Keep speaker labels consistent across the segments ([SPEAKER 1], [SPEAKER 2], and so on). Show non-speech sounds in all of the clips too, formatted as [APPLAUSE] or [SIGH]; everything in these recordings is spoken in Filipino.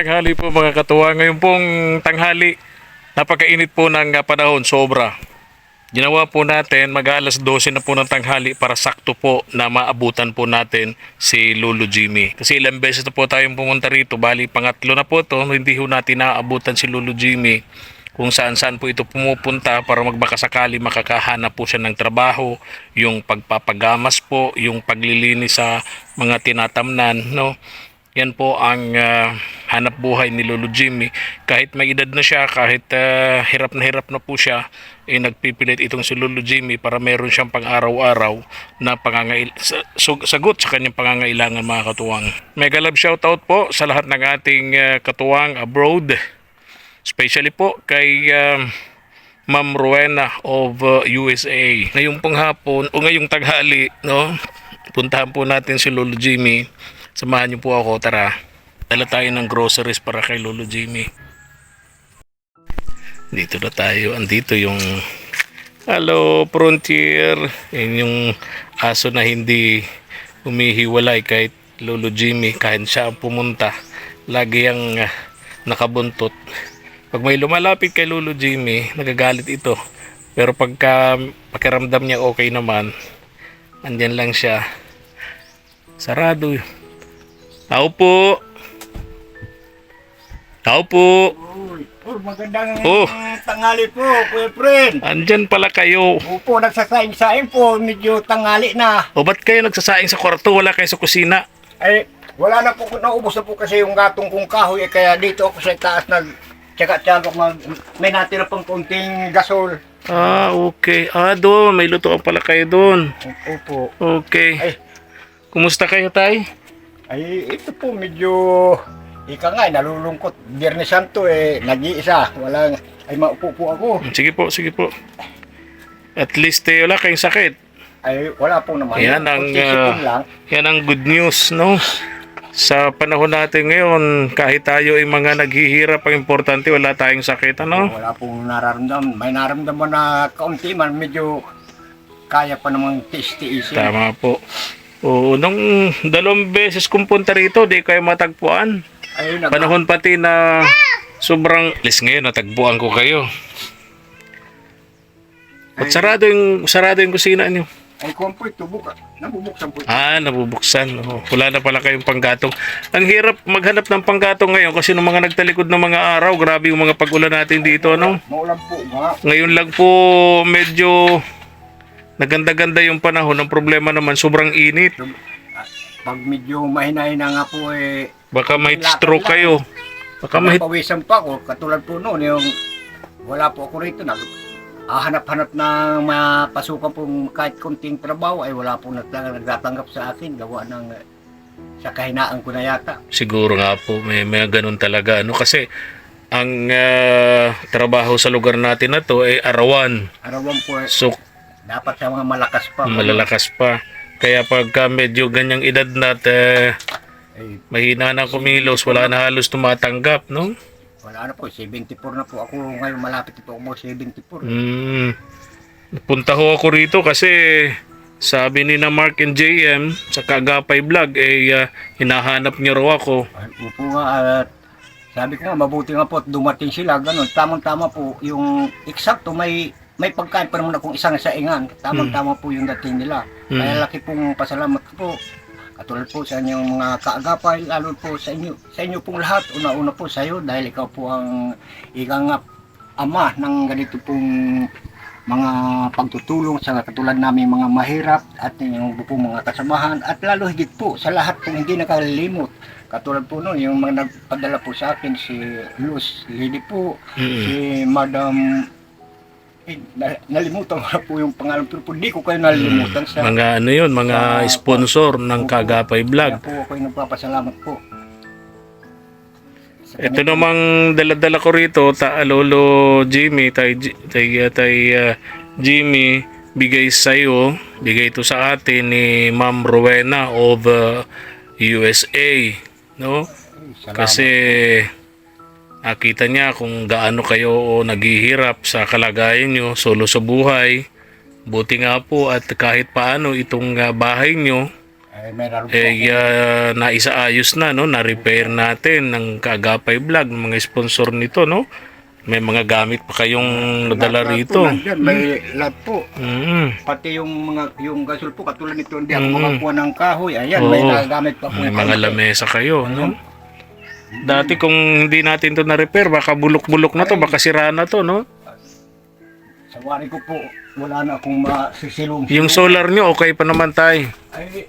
[SPEAKER 1] Tanghali po mga katuwa. Ngayon pong tanghali, napakainit po ng ah, panahon, sobra. Ginawa po natin, mag alas 12 na po ng tanghali para sakto po na maabutan po natin si Lolo Jimmy. Kasi ilang beses na po tayong pumunta rito, bali pangatlo na po to, hindi ho natin naaabutan si Lolo Jimmy kung saan saan po ito pumupunta para magbakasakali makakahanap po siya ng trabaho, yung pagpapagamas po, yung paglilinis sa mga tinatamnan, no? Yan po ang ah, hanap buhay ni Lolo Jimmy. Kahit may edad na siya, kahit ah, hirap na hirap na po siya, eh, nagpipilit itong si Lolo Jimmy para meron siyang pang-araw-araw na pangangail sagot sa kanyang pangangailangan mga katuwang. Mega love shoutout po sa lahat ng ating ah, katuwang abroad. Especially po kay ah, Ma'am Rowena of uh, USA. Ngayong pong hapon, o ngayong tanghali, no? Puntahan po natin si Lolo Jimmy. Samahan niyo po ako, tara. Dala tayo ng groceries para kay Lolo Jimmy. Dito na tayo. Andito yung Hello, Frontier. Yan yung aso na hindi humihiwalay kahit Lolo Jimmy, kahit siya ang pumunta. Lagi ang ah, nakabuntot. Pag may lumalapit kay Lolo Jimmy, nagagalit ito. Pero pagka pakiramdam niya okay naman, andyan lang siya. Sarado. Tao po. Tao po.
[SPEAKER 2] Uy, oh, magandang
[SPEAKER 1] Oh.
[SPEAKER 2] tanghali po, Kuya Fred.
[SPEAKER 1] Andyan pala kayo.
[SPEAKER 2] Opo, nagsasaing-saing po, medyo tanghali na.
[SPEAKER 1] O ba't kayo nagsasaing sa kwarto? Wala kayo sa kusina?
[SPEAKER 2] Ay, wala na po, naubos na po kasi yung gatong kong kahoy, eh, kaya dito ako sa taas nag tsaga-tsaga mag, may natira pang konting gasol.
[SPEAKER 1] Ah, okay. Ah, doon. May lutoan pala kayo doon.
[SPEAKER 2] Opo.
[SPEAKER 1] Okay.
[SPEAKER 2] Ay,
[SPEAKER 1] Kumusta kayo, tay?
[SPEAKER 2] Ay, ito po medyo, ika nga, eh, nalulungkot. Biyernes Santo eh, nag-iisa. Walang, ay maupo po ako.
[SPEAKER 1] Sige po, sige po. At least eh, wala kayong sakit.
[SPEAKER 2] Ay, wala po naman.
[SPEAKER 1] Yan ang,
[SPEAKER 2] lang.
[SPEAKER 1] Yan ang good news, no? Sa panahon natin ngayon, kahit tayo ay mga naghihirap, ang importante wala tayong sakit, ano?
[SPEAKER 2] Wala pong nararamdaman. May nararamdaman na kaunti man, medyo kaya pa namang tiis-tiisin.
[SPEAKER 1] Tama po. Oo, nung dalawang beses kong punta rito, di kayo matagpuan.
[SPEAKER 2] Ayun, nag-
[SPEAKER 1] Panahon pati na sobrang... Alis ngayon, natagpuan ko kayo. At sarado yung, sarado yung kusina niyo.
[SPEAKER 2] Ay, kung po ito, buka. Nabubuksan po.
[SPEAKER 1] Ah, nabubuksan. Oo, wala na pala kayong panggatong. Ang hirap maghanap ng panggatong ngayon kasi nung mga nagtalikod ng mga araw, grabe yung mga pag-ulan natin dito, ano?
[SPEAKER 2] Maulan po, mga.
[SPEAKER 1] Ngayon lang po medyo naganda-ganda yung panahon. Ang problema naman, sobrang init.
[SPEAKER 2] Pag medyo mahina-hina nga po, eh,
[SPEAKER 1] Baka may stroke kayo. Baka may...
[SPEAKER 2] pawisan pa ako. Katulad po noon, yung wala po ako rito. Nag, hahanap-hanap ng mapasukan pong kahit konting trabaho, ay wala po nag, nagtatanggap sa akin. Gawa ng sa kahinaan ko na yata.
[SPEAKER 1] Siguro nga po, may, may ganun talaga. Ano? Kasi ang ah, trabaho sa lugar natin na to ay arawan.
[SPEAKER 2] Arawan po, eh,
[SPEAKER 1] So,
[SPEAKER 2] dapat sa mga malakas pa.
[SPEAKER 1] malalakas pa. Kaya pagka medyo ganyang edad na eh,
[SPEAKER 2] Ay,
[SPEAKER 1] mahina na kumilos, wala na halos tumatanggap, no?
[SPEAKER 2] wala na po, 74 na po ako ngayon malapit po ako 74.
[SPEAKER 1] Mm. Punta ho ako rito kasi sabi ni na Mark and JM sa Kagapay Vlog eh ah, hinahanap niyo raw ako.
[SPEAKER 2] Opo nga at sabi ko nga mabuti nga po at dumating sila ganun. Tamang-tama po yung eksakto may may pagkain pa naman akong isang saingan. Tamang-tama po yung dating nila.
[SPEAKER 1] Mm.
[SPEAKER 2] Kaya laki pong pasalamat ko po. Katulad po sa inyong mga kaagapay, lalo po sa inyo, sa inyo pong lahat. Una-una po sa iyo dahil ikaw po ang ikang ama ng ganito pong mga pagtutulong sa katulad namin mga mahirap at yung pong mga kasamahan at lalo higit po sa lahat pong hindi nakalilimot. Katulad po noon, yung mga nagpadala po sa akin si Luz Lady po,
[SPEAKER 1] Mm.
[SPEAKER 2] si Madam na- nalimutan ko na po yung pangalan pero po di ko kayo nalimutan sa
[SPEAKER 1] Mga ano yun, mga
[SPEAKER 2] Sa-
[SPEAKER 1] sponsor ng Kagapay Vlog.
[SPEAKER 2] kaya po ako yung nagpapasalamat po. Sa
[SPEAKER 1] Ito namang dala-dala ko rito, ta Lolo Jimmy, tay, tay, tay ah, Jimmy, bigay sa iyo, bigay ito sa atin ni Ma'am Rowena of ah, USA, no?
[SPEAKER 2] Salamat.
[SPEAKER 1] Kasi nakita niya kung gaano kayo naghihirap sa kalagayan nyo, solo sa buhay. Buti nga po at kahit paano itong ah, bahay nyo
[SPEAKER 2] po
[SPEAKER 1] eh uh, naisaayos na no na-repair natin ng Kaagapay Vlog mga sponsor nito no may mga gamit pa kayong nadala rito
[SPEAKER 2] nandyan, may lahat po.
[SPEAKER 1] mm
[SPEAKER 2] Pati yung mga yung gasol po katulad nito hindi ako
[SPEAKER 1] Mm.
[SPEAKER 2] makakuha ng kahoy. Ayan,
[SPEAKER 1] Oo.
[SPEAKER 2] may nagamit pa po.
[SPEAKER 1] may mga lamesa kayo no dati kung hindi natin to na-repair baka bulok-bulok na to baka sira na to no
[SPEAKER 2] Sa wari ko po, wala na akong masisilong.
[SPEAKER 1] yung solar nyo okay pa naman tay
[SPEAKER 2] Ay,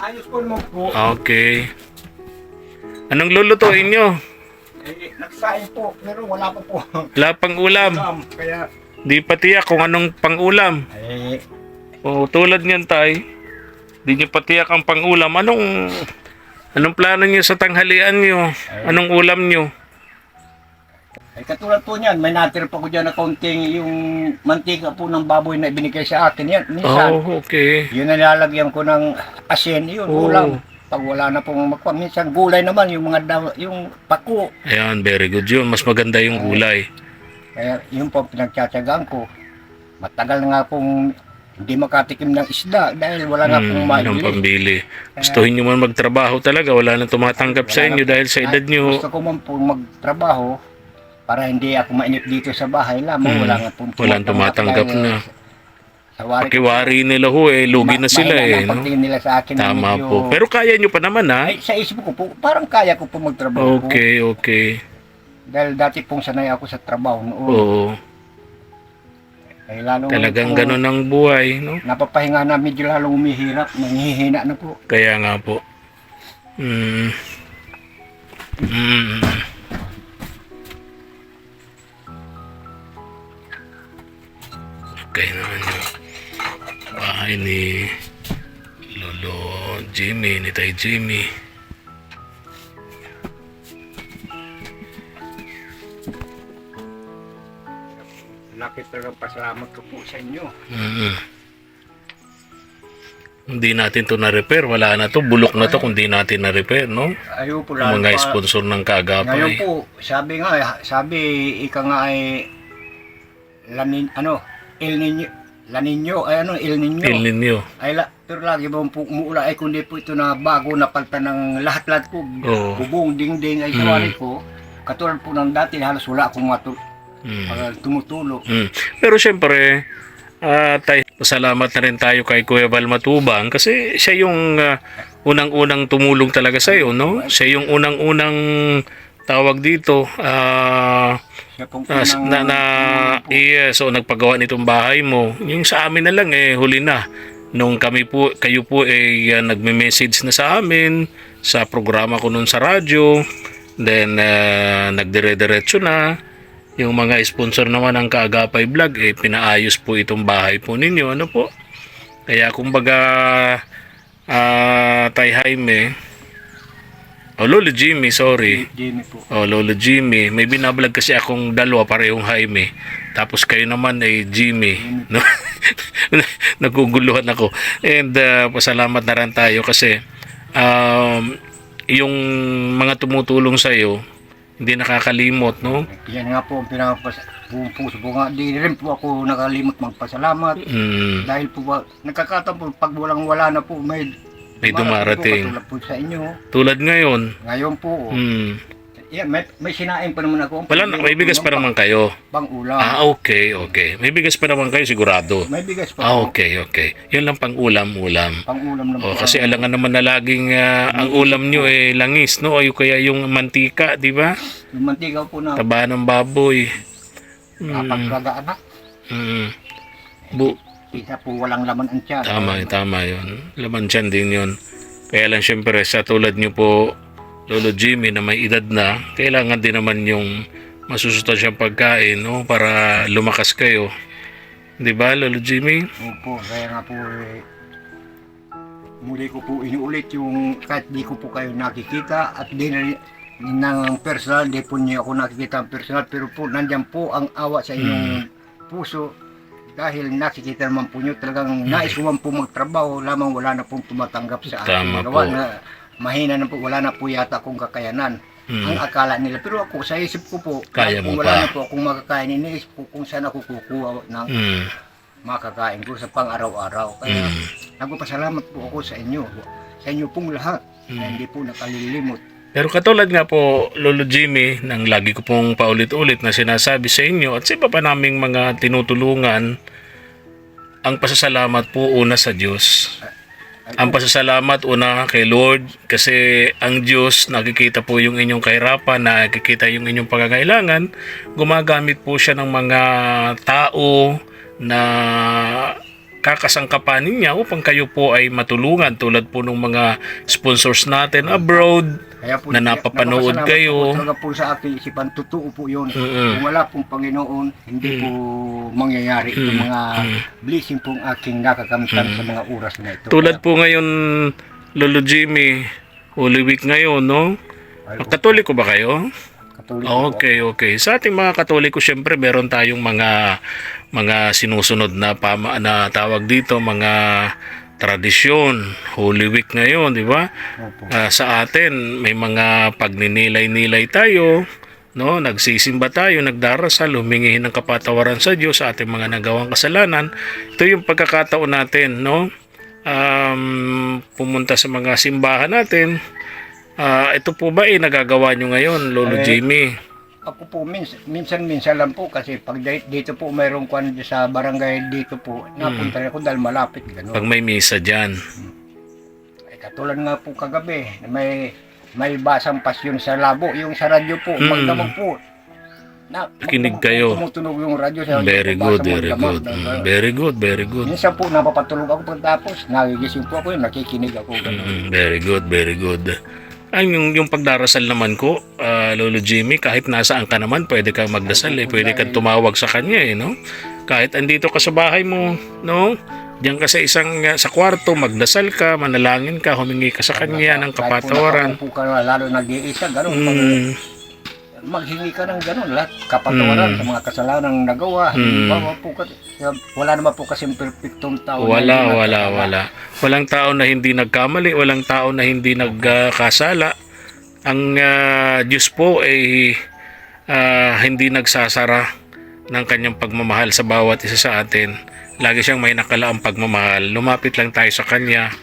[SPEAKER 2] ayos ko naman po.
[SPEAKER 1] okay anong lulutuin nyo
[SPEAKER 2] Eh, nagsahin po, pero wala pa po.
[SPEAKER 1] wala pang ulam
[SPEAKER 2] Kaya,
[SPEAKER 1] di pa tiyak kung anong pang ulam
[SPEAKER 2] eh,
[SPEAKER 1] O tulad niyan tay, di niyo patiyak ang pangulam. Anong anong plano niyo sa tanghalian niyo? Anong ulam niyo?
[SPEAKER 2] eh, katulad po niyan, may natir pa ko dyan na konting yung mantika po ng baboy na ibinigay sa akin. Yan, minsan,
[SPEAKER 1] Oh, okay.
[SPEAKER 2] yun na nilalagyan ko ng asin, yun,
[SPEAKER 1] Oh.
[SPEAKER 2] ulam. Pag wala na pong magpa, minsan gulay naman, yung mga daw, yung pako.
[SPEAKER 1] Ayan, very good yun. Mas maganda yung gulay.
[SPEAKER 2] Kaya yun po ang pinagtsatsagaan ko. Matagal na nga pong hindi makatikim ng isda dahil wala nga pong
[SPEAKER 1] Hmm,
[SPEAKER 2] maibili.
[SPEAKER 1] pambili. Gustuhin niyo man magtrabaho talaga. Wala nang tumatanggap sa
[SPEAKER 2] Wala
[SPEAKER 1] inyo
[SPEAKER 2] na-
[SPEAKER 1] dahil sa edad niyo.
[SPEAKER 2] Gusto ko man po magtrabaho para hindi ako mainip dito sa bahay lamang.
[SPEAKER 1] Hmm,
[SPEAKER 2] Wala nga pong
[SPEAKER 1] walang tumatanggap
[SPEAKER 2] dahil
[SPEAKER 1] na.
[SPEAKER 2] Sa wari
[SPEAKER 1] Pakiwari nila ho eh. Lugi na sila eh. No?
[SPEAKER 2] nila sa akin. na
[SPEAKER 1] Tama
[SPEAKER 2] medyo-
[SPEAKER 1] po. Pero kaya niyo pa naman ha?
[SPEAKER 2] Ay, sa isip ko po, parang kaya ko po magtrabaho po.
[SPEAKER 1] Okay, okay.
[SPEAKER 2] Dahil dati pong sanay ako sa trabaho noon.
[SPEAKER 1] Oo.
[SPEAKER 2] Ay, lalo
[SPEAKER 1] Talagang
[SPEAKER 2] po,
[SPEAKER 1] ganun ang buhay, no?
[SPEAKER 2] Napapahinga na medyo lalong umihirap. Nanghihina na po.
[SPEAKER 1] Kaya nga po. Mm. Mm. Okay naman yung bahay ni Lolo Jimmy, ni Tay Jimmy.
[SPEAKER 2] Laki talaga pasalamat ko po sa inyo.
[SPEAKER 1] Mm. Hindi natin to na-repair. Wala na to. Bulok na to kung di natin na-repair, no?
[SPEAKER 2] Ayaw po lalo
[SPEAKER 1] mga
[SPEAKER 2] pa-
[SPEAKER 1] sponsor ng
[SPEAKER 2] Ngayon
[SPEAKER 1] kaagapay.
[SPEAKER 2] po, sabi nga, sabi, ika nga ay, lanin, ano, El Niño, La Niño, ay ano, El Niño.
[SPEAKER 1] Feel ninyo.
[SPEAKER 2] Ay, la, pero lagi ba po umuula, ay kundi po ito na bago na palta ng lahat-lahat po.
[SPEAKER 1] Oo.
[SPEAKER 2] Bubong, ding-ding, ay
[SPEAKER 1] Mm.
[SPEAKER 2] sawari ko. Katulad po ng dati, halos wala akong matu-
[SPEAKER 1] Mm.
[SPEAKER 2] uh, tumutulo.
[SPEAKER 1] Mm. Pero syempre, ah tayo, salamat na rin tayo kay Kuya Val Matubang kasi siya yung ah, unang-unang tumulong talaga sa iyo, no? Siya yung unang-unang tawag dito, ah, s- na, na iya, so nagpagawa nitong bahay mo. Yung sa amin na lang eh huli na. Nung kami po, kayo po eh ah, nagme-message na sa amin sa programa ko noon sa radyo. Then ah, nagdire-diretso na. Yung mga sponsor naman ng Kaagapay Vlog eh pinaayos po itong bahay po ninyo. Ano po? Kaya kumbaga ah Tay Jaime o Lolo Jimmy, sorry.
[SPEAKER 2] Jimmy po.
[SPEAKER 1] Oh, Lolo Jimmy. May binablog kasi akong dalawa parehong Jaime. Tapos kayo naman ay Jimmy. No? [LAUGHS] Naguguluhan ako. And uh, pasalamat na rin tayo kasi um, yung mga tumutulong sa iyo hindi nakakalimot, no?
[SPEAKER 2] Yan nga po ang pinapas buong puso po nga. Di rin po ako nakalimot magpasalamat.
[SPEAKER 1] Mm,
[SPEAKER 2] Dahil po ba, nagkakataon po, pag walang wala na po, may,
[SPEAKER 1] may dumarating.
[SPEAKER 2] Po, katulad po sa inyo.
[SPEAKER 1] Tulad ngayon.
[SPEAKER 2] Ngayon po,
[SPEAKER 1] Mm,
[SPEAKER 2] yan, may, may sinain pa naman ako.
[SPEAKER 1] wala na, may bigas pa naman kayo.
[SPEAKER 2] Pang ulam.
[SPEAKER 1] Ah, okay, okay. May bigas pa naman kayo sigurado.
[SPEAKER 2] May bigas pa
[SPEAKER 1] Ah, okay, okay. Yun lang pang ulam-ulam.
[SPEAKER 2] Pang ulam na
[SPEAKER 1] Oh, kasi alangan naman na laging ah, ang ulam nyo eh langis, no? O kaya yung mantika, di ba?
[SPEAKER 2] Yung mantika po na
[SPEAKER 1] Taba ng baboy. Mm,
[SPEAKER 2] kapag anak.
[SPEAKER 1] mm. Bu
[SPEAKER 2] Isa po walang laman ang tiyan.
[SPEAKER 1] tama, tama yun. Laman dyan din yun. Kaya lang syempre sa tulad nyo po, Lolo Jimmy na may edad na, kailangan din naman yung masusustansyang pagkain, no? Para lumakas kayo. Di ba, Lolo Jimmy?
[SPEAKER 2] Opo, kaya nga po eh, muli ko po inuulit yung kahit di ko po kayo nakikita at di na ng personal, di po niyo ako nakikita ang personal pero po nandyan po ang awa sa inyong puso dahil nakikita naman po niyo talagang nais ko man po magtrabaho lamang wala na pong tumatanggap sa
[SPEAKER 1] Tama
[SPEAKER 2] akin. Gawa
[SPEAKER 1] po.
[SPEAKER 2] na mahina na po, wala na po yata akong kakayanan.
[SPEAKER 1] Mm.
[SPEAKER 2] Ang akala nila. Pero ako, sa isip ko po,
[SPEAKER 1] Kaya
[SPEAKER 2] kung wala
[SPEAKER 1] pa.
[SPEAKER 2] na po akong makakain, iniisip ko kung saan ako kukuha ng
[SPEAKER 1] Mm.
[SPEAKER 2] makakain ko sa pang-araw-araw. Kaya
[SPEAKER 1] Mm.
[SPEAKER 2] nagpapasalamat po ako sa inyo. sa inyo pong lahat na
[SPEAKER 1] Mm.
[SPEAKER 2] hindi po nakalilimot.
[SPEAKER 1] Pero katulad nga po, Lolo Jimmy, nang lagi ko pong paulit-ulit na sinasabi sa inyo at sa iba pa naming mga tinutulungan, ang pasasalamat po una sa Diyos. Ang pasasalamat una kay Lord kasi ang Diyos nakikita po yung inyong kahirapan, nakikita yung inyong pangangailangan, gumagamit po siya ng mga tao na kakasangkapan niya upang kayo po ay matulungan tulad po ng mga sponsors natin abroad
[SPEAKER 2] Kaya po,
[SPEAKER 1] Na napapanood kayo.
[SPEAKER 2] Po, talaga po sa aking isipan, totoo po yun.
[SPEAKER 1] Mm-mm.
[SPEAKER 2] Kung wala pong Panginoon, hindi po mangyayari itong mga blessing pong aking nakakamtan sa mga oras na ito.
[SPEAKER 1] Tulad po ngayon, Lolo Jimmy, Holy Week ngayon, no? Katoliko ba kayo?
[SPEAKER 2] Katoliko.
[SPEAKER 1] Okay, okay. Sa ating mga Katoliko, syempre meron tayong mga mga sinusunod na pama na tawag dito, mga tradisyon. Holy Week ngayon, di ba? Ah, sa atin, may mga pagninilay-nilay tayo, no? Nagsisimba tayo, nagdarasal, humingi ng kapatawaran sa Diyos sa ating mga nagawang kasalanan. Ito yung pagkakataon natin, no? Um, pumunta sa mga simbahan natin. Ah, ito po ba eh nagagawa nyo ngayon, Lolo
[SPEAKER 2] Eh,
[SPEAKER 1] Jimmy?
[SPEAKER 2] Ako po, minsan, minsan, minsan lang po kasi pag di- dito po mayroong kwan sa barangay dito po, napunta ako dahil malapit gano'n.
[SPEAKER 1] Pag may misa dyan.
[SPEAKER 2] Ay, katulad nga po kagabi, may may basang pasyon sa labo, yung sa radyo po,
[SPEAKER 1] Mm.
[SPEAKER 2] magdamag po. Na,
[SPEAKER 1] Kinig kayo.
[SPEAKER 2] Tumutunog yung radyo sa
[SPEAKER 1] Very good, very good. Mm, Very good, very good.
[SPEAKER 2] Minsan po napapatulog ako pagtapos, nagigising po ako yun, nakikinig ako. Ganun.
[SPEAKER 1] Mm, very good, very good. Ay, yung, yung pagdarasal naman ko, ah, Lolo Jimmy, kahit nasaan ka naman, pwede kang magdasal eh. Pwede kang tumawag sa kanya eh, no? Kahit andito ka sa bahay mo, no? Diyan ka sa isang, ah, sa kwarto, magdasal ka, manalangin ka, humingi ka sa kanya ng
[SPEAKER 2] Kahit po
[SPEAKER 1] kapatawaran.
[SPEAKER 2] lalo nag-iisa, gano'n. Pag
[SPEAKER 1] Mm,
[SPEAKER 2] maghingi ka ng gano'n, lahat kapatawaran sa mga kasalanang nagawa.
[SPEAKER 1] Mm.
[SPEAKER 2] Halimbawa po, kasi, wala naman po kasi perfectong tao. na
[SPEAKER 1] wala,
[SPEAKER 2] hindi
[SPEAKER 1] wala,
[SPEAKER 2] nagkasala.
[SPEAKER 1] wala. Walang tao na hindi nagkamali, walang tao na hindi nagkasala. Ang ah, Diyos po ay ah, hindi nagsasara ng kanyang pagmamahal sa bawat isa sa atin. Lagi siyang may nakalaang pagmamahal. Lumapit lang tayo sa kanya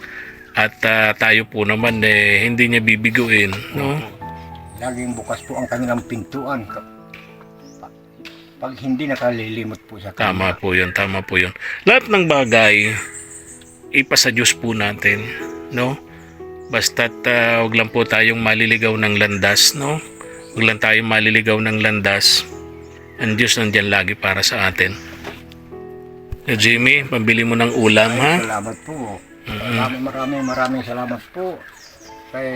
[SPEAKER 1] at ah, tayo po naman eh, hindi niya bibiguin. No?
[SPEAKER 2] Laging bukas po ang kanilang pintuan. Pag hindi nakalilimot po sa
[SPEAKER 1] Tama po yun, tama po yun. Lahat ng bagay, ipasa Diyos po natin, no? Basta't uh, wag lang po tayong maliligaw ng landas, no? Wag lang tayong maliligaw ng landas. Ang Diyos nandyan lagi para sa atin. Eh, Jimmy, pambili mo ng ulam, ha?
[SPEAKER 2] Salamat po. Maraming maraming maraming salamat po kay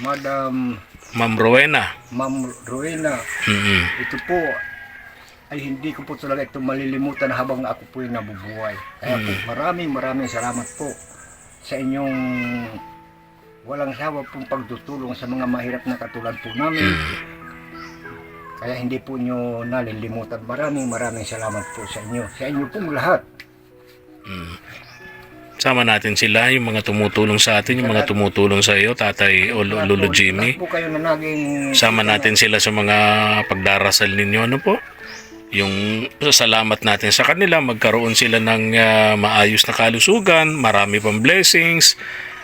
[SPEAKER 2] Madam
[SPEAKER 1] Ma'am Rowena.
[SPEAKER 2] Ma'am Rowena.
[SPEAKER 1] Mm-mm.
[SPEAKER 2] Ito po ay hindi ko po talaga ito malilimutan habang ako po ay nabubuhay. Kaya po maraming maraming salamat po sa inyong walang sawa pong pagtutulong sa mga mahirap na katulad po namin. Kaya hindi po nyo nalilimutan. Maraming maraming salamat po sa inyo. Sa inyo pong lahat.
[SPEAKER 1] Sama natin sila, yung mga tumutulong sa atin, yung mga tumutulong sa iyo, tatay o Lo- Lolo Jimmy. Sama natin sila sa mga pagdarasal ninyo, ano po? Yung salamat natin sa kanila, magkaroon sila ng ah, maayos na kalusugan, marami pang blessings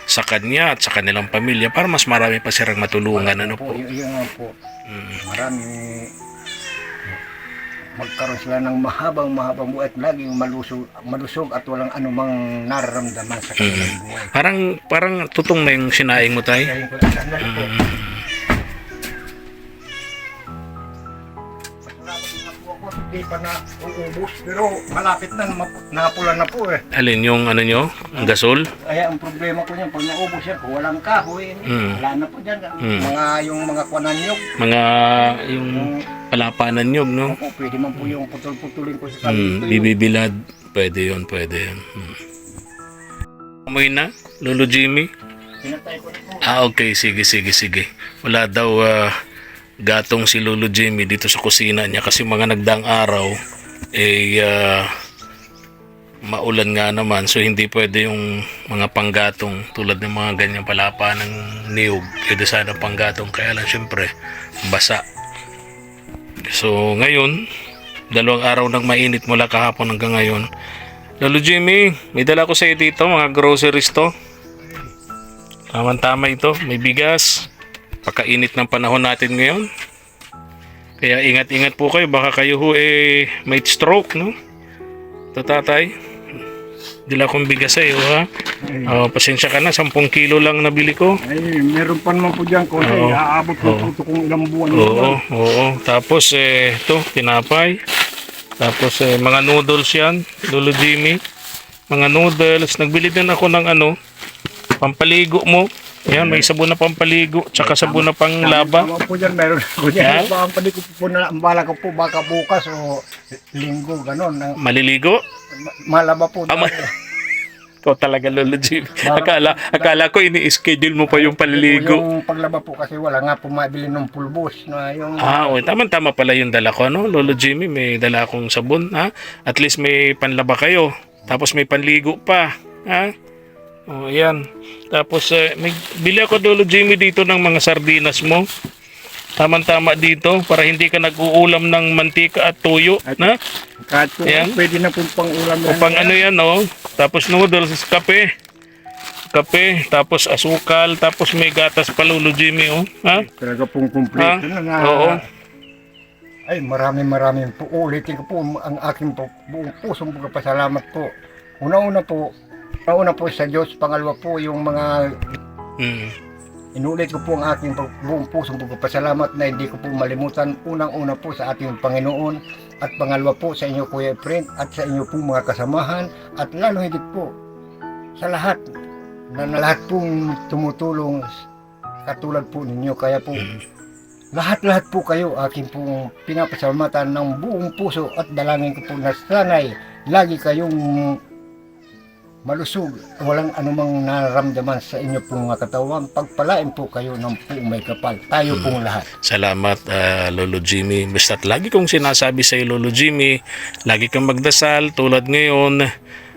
[SPEAKER 1] sa kanya at sa kanilang pamilya para mas marami pa silang matulungan, ano
[SPEAKER 2] po,
[SPEAKER 1] po?
[SPEAKER 2] yun, yun nga po. Marami magkaroon sila ng mahabang mahabang buhay at laging malusog, malusog at walang anumang nararamdaman sa kanilang buhay.
[SPEAKER 1] Parang, parang tutong na yung sinaing mo tayo.
[SPEAKER 2] Ko sandali po. Ako, hindi pa na uubos pero malapit na, napula na po eh.
[SPEAKER 1] Alin yung ano nyo? Ang gasol?
[SPEAKER 2] Kaya ang problema ko niyan, pag naubos yan, kung walang kahoy,
[SPEAKER 1] Mm.
[SPEAKER 2] wala na po dyan.
[SPEAKER 1] Mm.
[SPEAKER 2] Mga, yung mga kwananyog,
[SPEAKER 1] Mga yung
[SPEAKER 2] yung
[SPEAKER 1] palapanan nyo, no?
[SPEAKER 2] Opo, pwede man po yung putol-putulin ko sa
[SPEAKER 1] Hmm,
[SPEAKER 2] kanito. yung-
[SPEAKER 1] bibibilad. Pwede yun, pwede yun. Hmm. Amoy na, Lolo Jimmy?
[SPEAKER 2] Pinatay ko na po.
[SPEAKER 1] Ah, okay. Sige, sige, sige. Wala daw ah, gatong si Lolo Jimmy dito sa kusina niya kasi mga nagdaang araw, eh, ah, maulan nga naman. So, hindi pwede yung mga panggatong tulad ng mga ganyang palapa ng niyog. Pwede sana panggatong. Kaya lang, syempre, basa. So, ngayon, dalawang araw nang mainit mula kahapon hanggang ngayon. Lolo Jimmy, may dala ko sa iyo dito, mga groceries to. Tama-tama ito, may bigas. Pagkainit ng panahon natin ngayon. Kaya ingat-ingat po kayo, baka kayo ho eh may stroke, no? Ito Dila kong bigas sa iyo, ha? Oh, pasensya ka na, 10 kilo lang nabili ko.
[SPEAKER 2] ay, meron pa naman po dyan. Kung
[SPEAKER 1] Oo.
[SPEAKER 2] aabot po
[SPEAKER 1] Oo.
[SPEAKER 2] po ito kung ilang buwan.
[SPEAKER 1] Oo, oo. Tapos eh, ito, tinapay. Tapos eh, mga noodles yan, Lolo Jimmy. Mga noodles. Nagbili din ako ng ano, pampaligo mo. Yan, may sabon na pampaligo, tsaka sabon na panglaba.
[SPEAKER 2] Tama po dyan, meron ako
[SPEAKER 1] Yan.
[SPEAKER 2] dyan. Baka pali ko po na, bala ko po baka bukas o linggo, gano'n. Na,
[SPEAKER 1] Maliligo?
[SPEAKER 2] ma- malaba po. Dahil- [LAUGHS]
[SPEAKER 1] Ikaw talaga, Lolo Jimmy. Akala, akala ko ini-schedule mo pa yung paliligo.
[SPEAKER 2] Yung paglaba po kasi wala nga po mabili ng pulbos na yung
[SPEAKER 1] Ah, okay. Tama-tama pala yung dala ko, no? Lolo Jimmy, may dala akong sabon, ha? At least may panlaba kayo. Tapos may panligo pa, ha? Oh, yan. Tapos, eh, may bili ako, Lolo Jimmy, dito ng mga sardinas mo. Tama-tama dito para hindi ka nag-uulam ng mantika at tuyo, na?
[SPEAKER 2] kahit po
[SPEAKER 1] Ayan.
[SPEAKER 2] pwede na po pang ulam
[SPEAKER 1] O pang ano yan, no? Tapos noodles, kape. Kape, tapos asukal, tapos may gatas pa, Lolo Jimmy, oh. Ha?
[SPEAKER 2] Talaga pong kumpleto na na.
[SPEAKER 1] Oo.
[SPEAKER 2] Ay, maraming maraming po. Ulitin ko po ang aking po, buong pusong pagpasalamat po. Una-una po, una-una po sa Diyos. Pangalawa po yung mga
[SPEAKER 1] Mm.
[SPEAKER 2] inulit ko po ang aking buong pusong pagpasalamat na hindi ko po malimutan. Unang-una po sa ating Panginoon at pangalawa po sa inyo Kuya Efren at sa inyo po mga kasamahan at lalo higit po sa lahat na, na lahat pong tumutulong katulad po ninyo. Kaya po lahat-lahat po kayo aking pong pinapasalamatan ng buong puso at dalangin ko po na sanay lagi kayong malusog, walang anumang nararamdaman sa inyo pong mga katawan. Pagpalain po kayo ng puong may kapal. Tayo pong lahat.
[SPEAKER 1] Salamat, ah, Lolo Jimmy. Basta't lagi kong sinasabi sa iyo, Lolo Jimmy, lagi kang magdasal tulad ngayon.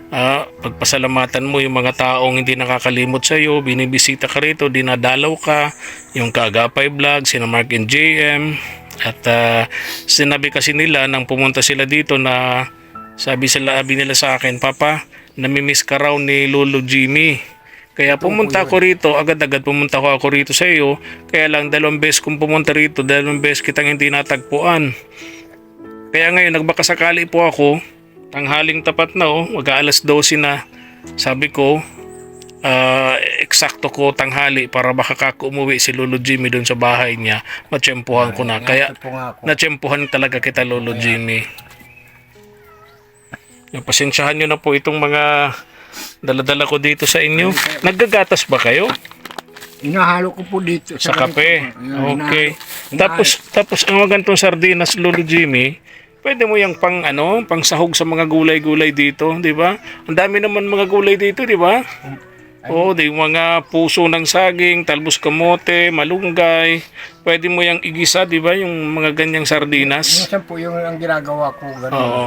[SPEAKER 1] ah, pagpasalamatan mo yung mga taong hindi nakakalimot sa iyo, binibisita ka rito, dinadalaw ka, yung Kaagapay Vlog, sina Mark and JM, at ah, sinabi kasi nila nang pumunta sila dito na sabi sila, sabi nila sa akin, Papa, namimiss ka raw ni Lolo Jimmy. Kaya pumunta ako rito, agad-agad pumunta ko ako rito sa iyo. Kaya lang dalawang beses kong pumunta rito, dalawang beses kitang hindi natagpuan. Kaya ngayon, nagbakasakali po ako, tanghaling tapat na oh, mag alas 12 na. Sabi ko, ah, eksakto ko tanghali para baka kako umuwi si Lolo Jimmy doon sa bahay niya. Matsyempohan ko na. Kaya
[SPEAKER 2] nga ako.
[SPEAKER 1] natsyempohan talaga kita Lolo Jimmy. Yung pasensyahan nyo na po itong mga daladala ko dito sa inyo. Naggagatas ba kayo?
[SPEAKER 2] Inahalo ko po dito.
[SPEAKER 1] Sa kape.
[SPEAKER 2] ganito.
[SPEAKER 1] Okay.
[SPEAKER 2] inahalo-
[SPEAKER 1] Tapos tapos ang magantong sardinas Lolo Jimmy, pwede mo yung pang ano, pang sahog sa mga gulay-gulay dito, di ba? Ang dami naman mga gulay dito, di ba? Oo, di mga puso ng saging, talbos kamote, malunggay. Pwede mo yung igisa, di ba? Yung mga ganyang sardinas.
[SPEAKER 2] Minsan po yung ang ginagawa ko. Ganun.
[SPEAKER 1] Oo.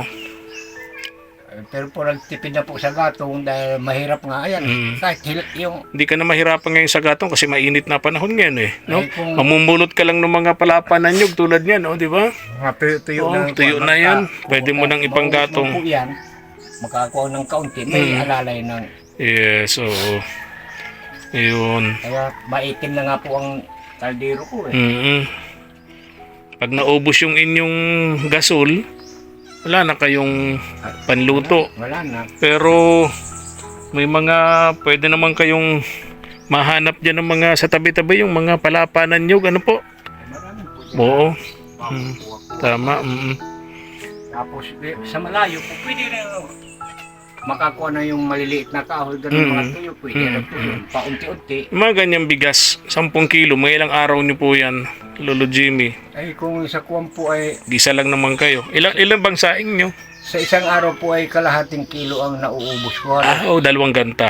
[SPEAKER 2] Eh, Pero po nagtipid na po sa gatong dahil mahirap nga. Ayan,
[SPEAKER 1] Mm.
[SPEAKER 2] kahit yung
[SPEAKER 1] Hindi ka na mahirapan ngayon sa gatong kasi mainit na panahon ngayon eh. No?
[SPEAKER 2] Ay, kung-
[SPEAKER 1] Mamumulot ka lang ng mga palapa na nyug tulad niyan, oh, di ba?
[SPEAKER 2] tuyo,
[SPEAKER 1] Oo,
[SPEAKER 2] na.
[SPEAKER 1] tuyo na yan. Pwede mo nang
[SPEAKER 2] Maubos
[SPEAKER 1] gatong.
[SPEAKER 2] yan, makakuha ng kaunti, may
[SPEAKER 1] Mm.
[SPEAKER 2] alalay ng,
[SPEAKER 1] Yes, oo. Ayun.
[SPEAKER 2] kaya maitim na nga po ang kaldero ko eh.
[SPEAKER 1] mm Pag naubos yung inyong gasol, wala na kayong panluto.
[SPEAKER 2] Wala na.
[SPEAKER 1] Pero may mga pwede naman kayong mahanap dyan ng mga sa tabi-tabi yung mga palapa ng nyug. Ano po? Oo. Mm. Tama. mm
[SPEAKER 2] Tapos eh, sa malayo po, pwede rin makakuha na yung maliliit na kahoy, ganun
[SPEAKER 1] Mm.
[SPEAKER 2] mga tuyo, pwede
[SPEAKER 1] Mm.
[SPEAKER 2] na po yun. Paunti-unti.
[SPEAKER 1] Mga ganyang bigas, 10 kilo, may ilang araw niyo po yan, Lolo Jimmy.
[SPEAKER 2] Ay kung sa kuwan po ay,
[SPEAKER 1] Gisa lang naman kayo. Ilang, ilang bang saing nyo?
[SPEAKER 2] sa isang araw po ay kalahating kilo ang nauubos ko.
[SPEAKER 1] Ah, oh, dalawang ganta.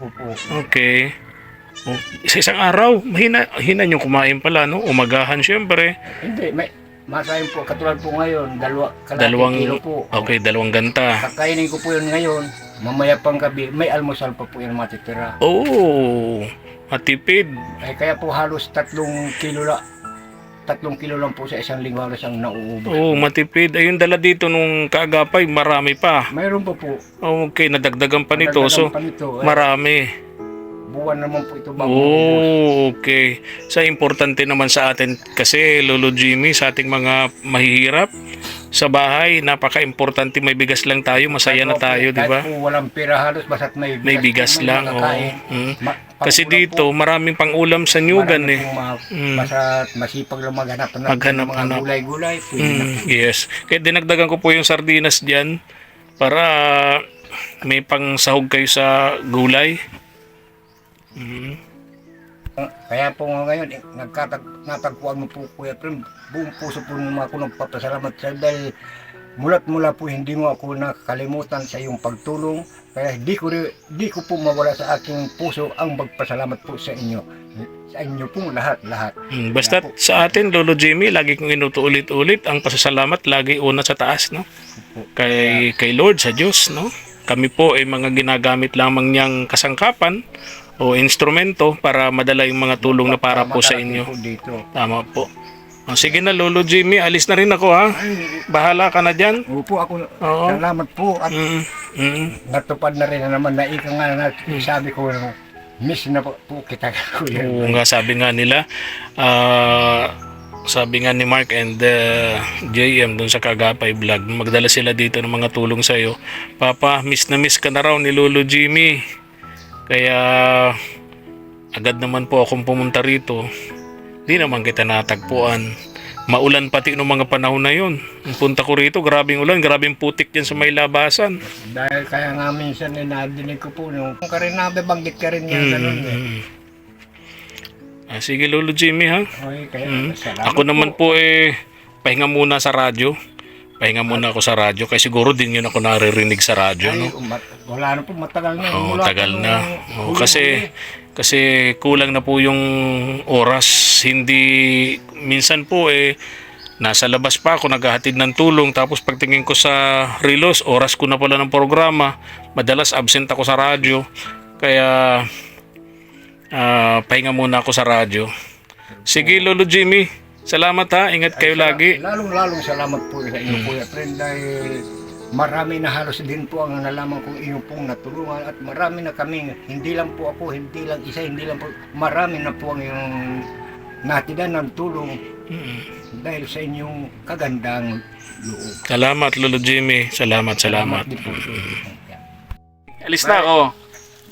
[SPEAKER 2] Opo.
[SPEAKER 1] Okay. Oh, sa isang araw, mahina, hina nyo kumain pala, no? Umagahan syempre.
[SPEAKER 2] Hindi, may, masayin po, katulad po ngayon, dalawa,
[SPEAKER 1] Dalawang,
[SPEAKER 2] kilo po.
[SPEAKER 1] okay, dalawang ganta.
[SPEAKER 2] Kakainin ko po yun ngayon, mamaya pang gabi, may almusal pa po yan matitira.
[SPEAKER 1] Oh, matipid.
[SPEAKER 2] Ay kaya po halos tatlong kilo la, tatlong kilo lang po sa isang linggo halos ang nauubos.
[SPEAKER 1] Oh, matipid. Ayun, dala dito nung kaagapay, marami pa.
[SPEAKER 2] Mayroon pa po.
[SPEAKER 1] Okay, nadagdagan pa nito.
[SPEAKER 2] Nadagdagan
[SPEAKER 1] So,
[SPEAKER 2] pa nito, eh,
[SPEAKER 1] marami.
[SPEAKER 2] Buwan naman po ito bago.
[SPEAKER 1] Oh, okay. Sa importante naman sa atin kasi Lolo Jimmy sa ating mga mahihirap sa bahay, napaka-importante may bigas lang tayo, masaya na tayo, di ba?
[SPEAKER 2] Walang pera halos, basta't may bigas,
[SPEAKER 1] May bigas lang,
[SPEAKER 2] makakain.
[SPEAKER 1] Mm.
[SPEAKER 2] Ma-
[SPEAKER 1] Kasi dito,
[SPEAKER 2] po,
[SPEAKER 1] maraming pang-ulam sa Nyugan eh.
[SPEAKER 2] mga-
[SPEAKER 1] Mm.
[SPEAKER 2] Basta't masipag lang maghanap ng
[SPEAKER 1] Maghanap,
[SPEAKER 2] mga
[SPEAKER 1] hanap.
[SPEAKER 2] gulay-gulay. Na
[SPEAKER 1] Mm, yes. Kaya dinagdagan ko po yung sardinas diyan para may pang sahog kayo sa gulay. Mm.
[SPEAKER 2] Kaya po nga ngayon, eh, nagkatag, natagpuan mo po Kuya Prim, buong puso po mo ako nagpapasalamat sa dahil mulat mula po hindi mo ako nakalimutan sa iyong pagtulong. Kaya di ko, di ko po mawala sa aking puso ang magpasalamat po sa inyo. Sa inyo pong lahat-lahat.
[SPEAKER 1] Mm, Basta sa atin, Lolo Jimmy, lagi kong inuulit-ulit ang pasasalamat lagi una sa taas, no? Kay, kay Lord, sa Diyos, no? Kami po ay mga ginagamit lamang niyang kasangkapan o instrumento para madala yung mga tulong na para po sa inyo. Tama po. O, sige na, Lolo Jimmy, alis na rin ako, ha? Bahala ka na dyan.
[SPEAKER 2] Opo ako,
[SPEAKER 1] Oo.
[SPEAKER 2] salamat po at
[SPEAKER 1] Mm, mm.
[SPEAKER 2] natupad na rin na naman na ika nga na sabi ko miss na po, po kita [LAUGHS] kuya.
[SPEAKER 1] Oo nga, sabi nga nila, ah, sabi nga ni Mark and uh, JM dun sa Kagapay Vlog, magdala sila dito ng mga tulong sa'yo. Papa, miss na miss ka na raw ni Lolo Jimmy. Kaya, agad naman po akong pumunta rito. Di naman kita natagpuan. Maulan pati noong mga panahon na yun. Ang punta ko rito, grabing ulan, grabing putik yan sa may labasan.
[SPEAKER 2] Dahil kaya nga minsan eh, nadinig ko po nung kung ka rin nabibanggit ka rin yan ganun eh.
[SPEAKER 1] Mm. Ah, sige Lolo Jimmy ha.
[SPEAKER 2] Okay, kaya
[SPEAKER 1] Mm. Ako naman po eh, pahinga muna sa radyo. Pahinga muna ako sa radyo. Kaya siguro din yun ako naririnig sa radyo,
[SPEAKER 2] Ay,
[SPEAKER 1] no?
[SPEAKER 2] umat- wala na po, matagal na.
[SPEAKER 1] Oo,
[SPEAKER 2] Mula
[SPEAKER 1] tagal
[SPEAKER 2] po
[SPEAKER 1] na.
[SPEAKER 2] nung
[SPEAKER 1] Oo,
[SPEAKER 2] huli-huli.
[SPEAKER 1] kasi, kasi kulang na po yung oras. Hindi, minsan po eh, nasa labas pa ako, naghahatid ng tulong. Tapos pagtingin ko sa relos, oras ko na pala ng programa. Madalas absent ako sa radyo. Kaya, ah, pahinga muna ako sa radyo. Sige, Lolo Jimmy. Salamat ha. Ingat kayo lagi.
[SPEAKER 2] Lalong-lalong salamat po sa inyo, Kuya Friend, dahil marami na halos din po ang nalaman kong inyo pong natulungan at marami na kami, hindi lang po ako, hindi lang isa, hindi lang po, marami na po ang yung natidan ng tulong
[SPEAKER 1] Mm.
[SPEAKER 2] dahil sa inyong kagandang loob.
[SPEAKER 1] Salamat, Lolo Jimmy. Salamat, salamat.
[SPEAKER 2] din po.
[SPEAKER 1] Alis na ako.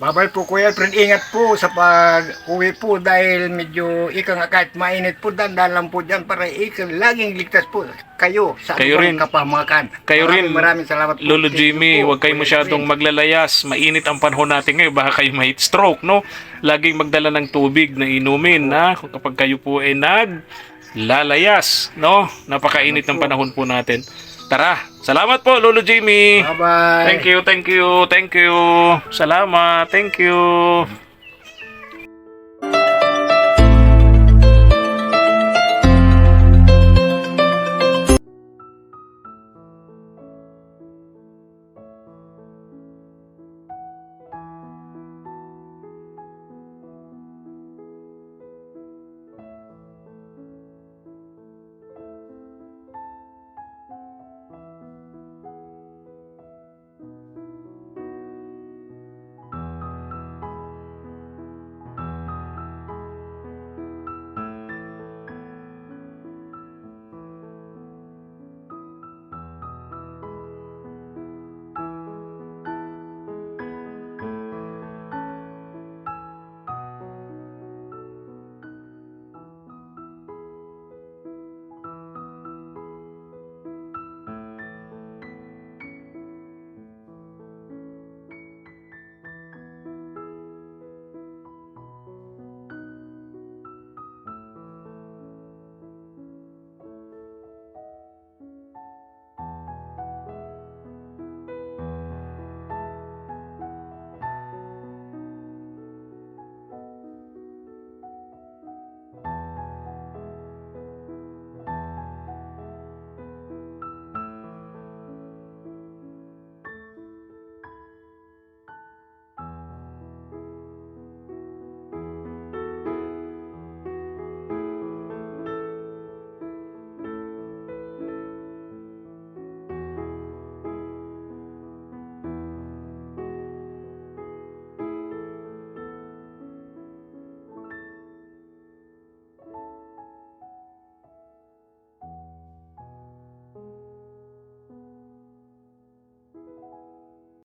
[SPEAKER 2] Babay po Kuya Friend, ingat po sa pag-uwi po dahil medyo ika nga kahit mainit po, dandan lang po dyan para ika laging ligtas po kayo sa
[SPEAKER 1] Kayo rin.
[SPEAKER 2] kapamakan.
[SPEAKER 1] Kayo
[SPEAKER 2] maraming,
[SPEAKER 1] rin,
[SPEAKER 2] Maraming salamat po.
[SPEAKER 1] Lolo Jimmy,
[SPEAKER 2] po,
[SPEAKER 1] huwag kayo masyadong maglalayas. Mainit ang panahon natin ngayon. Baka kayo may heat stroke, no? Laging magdala ng tubig na inumin, na kapag kayo po ay naglalayas, no? Napakainit ng panahon po natin. Tara, salamat po, Lolo Jimmy.
[SPEAKER 2] Bye-bye.
[SPEAKER 1] Thank you, thank you, thank you. Salamat, thank you.